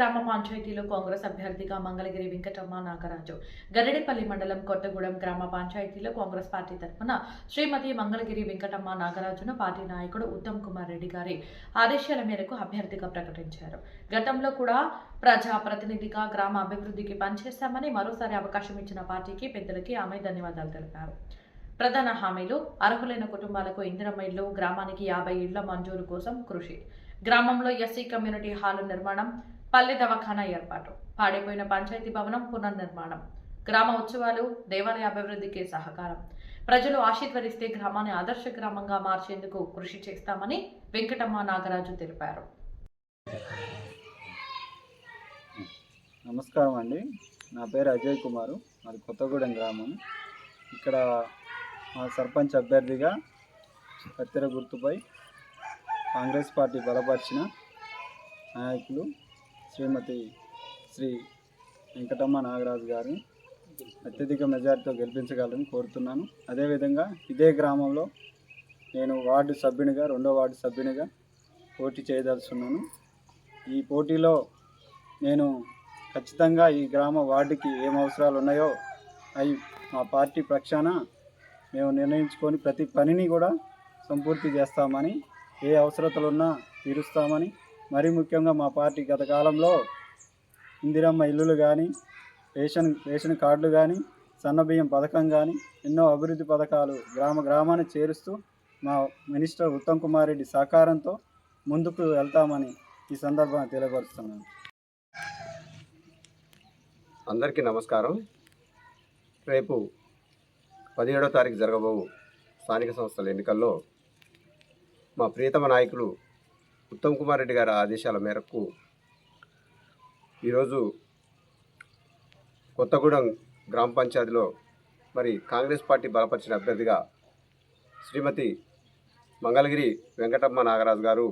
గ్రామ పంచాయతీలో కాంగ్రెస్ అభ్యర్థిగా మంగళగిరి వెంకటమ్మ నాగరాజు. గరిడేపల్లి మండలం కొత్తగూడెం గ్రామ పంచాయతీలో కాంగ్రెస్ పార్టీ తరఫున శ్రీమతి మంగళగిరి వెంకటమ్మ నాగరాజును పార్టీ నాయకుడు ఉత్తమ్ కుమార్ రెడ్డి గారి ఆదేశాల మేరకు అభ్యర్థిగా ప్రకటించారు. గతంలో కూడా ప్రజా ప్రతినిధిగా గ్రామ అభివృద్ధికి పనిచేస్తామని మరోసారి అవకాశం ఇచ్చిన పార్టీకి పెద్దలకి ఆమె ధన్యవాదాలు తెలిపారు. ప్రధాన హామీలు అర్హులైన కుటుంబాలకు ఇందిరమ్మ ఇళ్ళు గ్రామానికి యాభై ఇళ్ళ మంజూరు కోసం కృషి. గ్రామంలో ఎస్సీ కమ్యూనిటీ హాలు నిర్మాణం పల్లె దవాఖానా ఏర్పాటు. పాడైపోయిన పంచాయతీ భవనం పునర్నిర్మాణం. గ్రామ ఉత్సవాలు దేవాలయ అభివృద్ధికి సహకారం. ప్రజలు ఆశీర్వదిస్తే గ్రామాన్ని ఆదర్శ గ్రామంగా మార్చేందుకు కృషి చేస్తామని వెంకటమ్మ నాగరాజు తెలిపారు. నమస్కారం అండి. నా పేరు అజయ్ కుమారు. మాది కొత్తగూడెం గ్రామం. ఇక్కడ మా సర్పంచ్ అభ్యర్థిగా కత్తెర గుర్తుపై కాంగ్రెస్ పార్టీ బలపరిచిన నాయకులు శ్రీమతి శ్రీ వెంకటమ్మ నాగరాజు గారిని అత్యధిక మెజార్టీతో గెలిపించగలని కోరుతున్నాను. అదేవిధంగా ఇదే గ్రామంలో నేను వార్డు సభ్యునిగా రెండో వార్డు సభ్యునిగా పోటీ చేయదలుచున్నాను ఈ పోటీలో నేను ఖచ్చితంగా ఈ గ్రామ వార్డుకి ఏం అవసరాలు ఉన్నాయో అవి మా పార్టీ పక్షాన మేము నిర్ణయించుకొని ప్రతి పనిని కూడా సంపూర్తి చేస్తామని ఏ అవసరతలున్నా తీరుస్తామని మరీ ముఖ్యంగా మా పార్టీ గత కాలంలో ఇందిరమ్మ ఇల్లులు కానీ రేషన్ రేషన్ కార్డులు కానీ సన్నబియ్యం పథకం కానీ ఎన్నో అభివృద్ధి పథకాలు గ్రామ గ్రామాన్ని చేరుస్తూ మా మినిస్టర్ ఉత్తమ్ కుమార్ రెడ్డి సహకారంతో ముందుకు వెళ్తామని ఈ సందర్భంగా తెలియపరుస్తున్నాను. అందరికీ నమస్కారం. రేపు పదిహేడో తారీఖు జరగబోవు స్థానిక సంస్థల ఎన్నికల్లో మా ప్రియతమ నాయకులు ఉత్తమ్ కుమార్ రెడ్డి గారి ఆదేశాల మేరకు ఈరోజు కొత్తగూడెం గ్రామ పంచాయతీలో మరి కాంగ్రెస్ పార్టీ బలపరిచిన అభ్యర్థిగా శ్రీమతి మంగళగిరి వెంకటమ్మ నాగరాజు గారు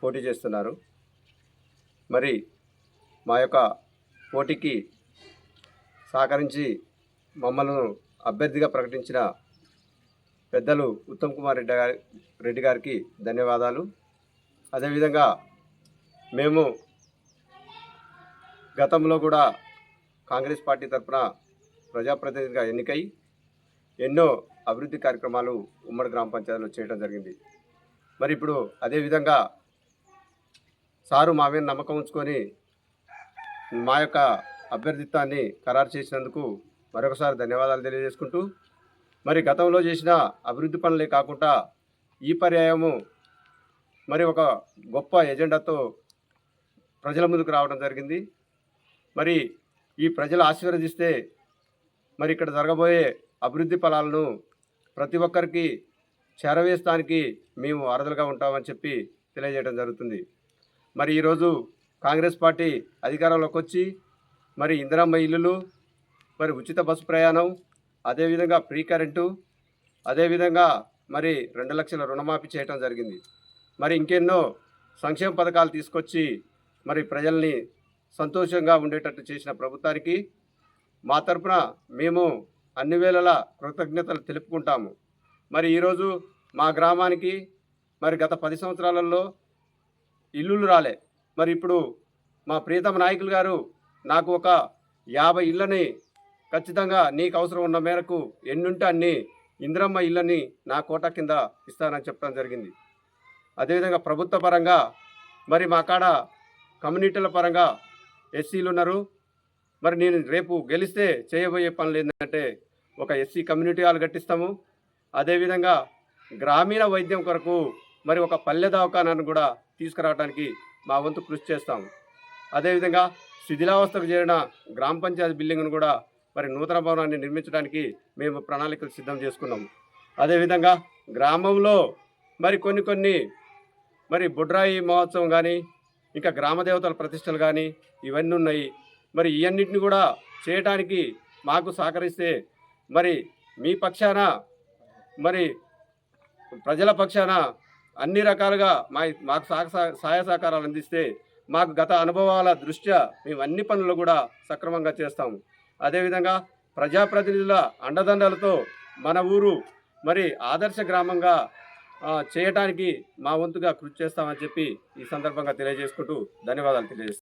పోటీ చేస్తున్నారు. మరి మా యొక్క పోటీకి సహకరించి మమ్మల్ని అభ్యర్థిగా ప్రకటించిన పెద్దలు ఉత్తమ్ కుమార్ రెడ్డి గారి రెడ్డి గారికి ధన్యవాదాలు. అదేవిధంగా మేము గతంలో కూడా కాంగ్రెస్ పార్టీ తరఫున ప్రజాప్రతినిధిగా ఎన్నికై ఎన్నో అభివృద్ధి కార్యక్రమాలు ఉమ్మడి గ్రామ పంచాయతీలో చేయడం జరిగింది. మరి ఇప్పుడు అదేవిధంగా సారు మా మీద నమ్మకం ఉంచుకొని మా యొక్క అభ్యర్థిత్వాన్ని ఖరారు చేసినందుకు మరొకసారి ధన్యవాదాలు తెలియజేసుకుంటూ మరి గతంలో చేసిన అభివృద్ధి పనులే కాకుండా ఈ పర్యాయము మరి ఒక గొప్ప ఎజెండాతో ప్రజల ముందుకు రావడం జరిగింది. మరి ఈ ప్రజలు ఆశీర్వదిస్తే మరి ఇక్కడ జరగబోయే అభివృద్ధి ఫలాలను ప్రతి ఒక్కరికి చేరవేస్తానికి మేము అరదలుగా ఉంటామని చెప్పి తెలియజేయడం జరుగుతుంది. మరి ఈరోజు కాంగ్రెస్ పార్టీ అధికారంలోకి వచ్చి మరి ఇందిరమ్మ ఇల్లులు మరి ఉచిత బస్సు ప్రయాణం అదేవిధంగా ఫ్రీ కరెంటు అదేవిధంగా మరి రెండు లక్షల రుణమాఫీ చేయడం జరిగింది. మరి ఇంకెన్నో సంక్షేమ పథకాలు తీసుకొచ్చి మరి ప్రజల్ని సంతోషంగా ఉండేటట్టు చేసిన ప్రభుత్వానికి మా తరపున మేము అన్ని వేళలా కృతజ్ఞతలు తెలుపుకుంటాము. మరి ఈరోజు మా గ్రామానికి మరి గత పది సంవత్సరాలలో ఇల్లులు రాలే. మరి ఇప్పుడు మా ప్రీతమ నాయకులు గారు నాకు ఒక యాభై ఇళ్ళని ఖచ్చితంగా నీకు అవసరం ఉన్న మేరకు ఎన్నుంటే అన్ని ఇందిరమ్మ ఇళ్ళని నా కోట కింద ఇస్తానని చెప్పడం జరిగింది. అదేవిధంగా ప్రభుత్వ పరంగా మరి మా కాడ కమ్యూనిటీల పరంగా ఎస్సీలు ఉన్నారు. మరి నేను రేపు గెలిస్తే చేయబోయే పనులు ఏంటంటే ఒక ఎస్సీ కమ్యూనిటీ హాల్ కట్టిస్తాము. అదేవిధంగా గ్రామీణ వైద్యం కొరకు మరి ఒక పల్లె దవాఖానాన్ని కూడా తీసుకురావడానికి మా వంతు కృషి చేస్తాము. అదేవిధంగా శిథిలావస్థకు చేరిన గ్రామ పంచాయతీ బిల్డింగ్ను కూడా మరి నూతన భవనాన్ని నిర్మించడానికి మేము ప్రణాళికలు సిద్ధం చేసుకున్నాము. అదేవిధంగా గ్రామంలో మరి కొన్ని కొన్ని మరి బుడ్రాయి మహోత్సవం కానీ ఇంకా గ్రామ దేవతల ప్రతిష్టలు కానీ ఇవన్నీ ఉన్నాయి. మరి ఇవన్నిటిని కూడా చేయడానికి మాకు సహకరిస్తే మరి మీ పక్షాన మరి ప్రజల పక్షాన అన్ని రకాలుగా మా మాకు సహ సహాయ సహకారాలు అందిస్తే మాకు గత అనుభవాల దృష్ట్యా మేము అన్ని పనులు కూడా సక్రమంగా చేస్తాము. అదేవిధంగా ప్రజాప్రతినిధుల అండదండలతో మన ఊరు మరి ఆదర్శ గ్రామంగా చేయటానికి మా వంతుగా కృషి చేస్తామని చెప్పి ఈ సందర్భంగా తెలియజేసుకుంటూ ధన్యవాదాలు తెలియజేస్తాను